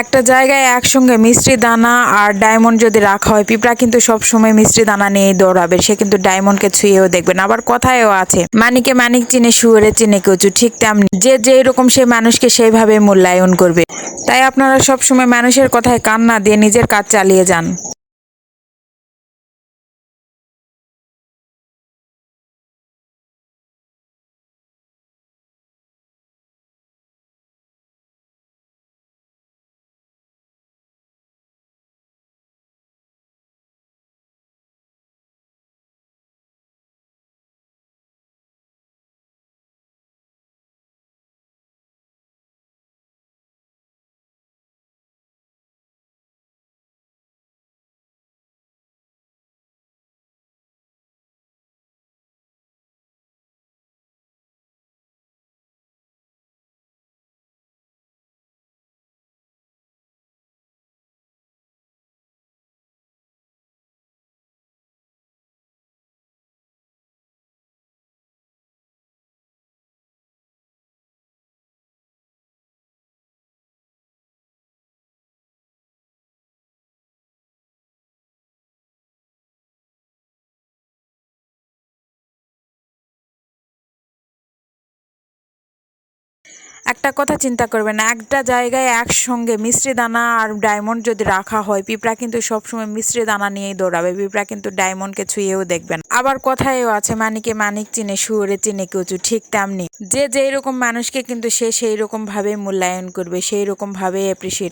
একটা জায়গায় একসঙ্গে মিষ্টি দানা আর ডায়মন্ড যদি রাখা হয়, পিঁপড়া কিন্তু সবসময় মিষ্টি দানা নিয়ে দৌড়াবে। সে কিন্তু ডায়মন্ডকে ছুঁয়েও দেখবে না। আবার কথায়ও আছে, মানিকে মানিক চিনে শুয়ে চিনে কচু, ঠিক তেমনি যে যেই রকম সে মানুষকে সেইভাবে মূল্যায়ন করবে। তাই আপনারা সবসময় মানুষের কথায় কান না দিয়ে নিজের কাজ চালিয়ে যান। একটা কথা চিন্তা করবেন একটা জায়গায় একসঙ্গে মিশ্রি দানা আর ডায়মন্ড যদি রাখা হয়, পিঁপড়া কিন্তু সবসময় মিশ্রি দানা নিয়েই দৌড়াবে, পিঁপড়া কিন্তু ডায়মন্ডকে ছুঁয়েও দেখবেন আবার কথায়ও আছে, মানিকে মানিক চিনে, শুয়োরে চিনে কচু, ঠিক তেমনি। যে যেই রকম মানুষকে কিন্তু সে সেই রকম ভাবে মূল্যায়ন করবে সেই রকম ভাবে অ্যাপ্রিসিয়েট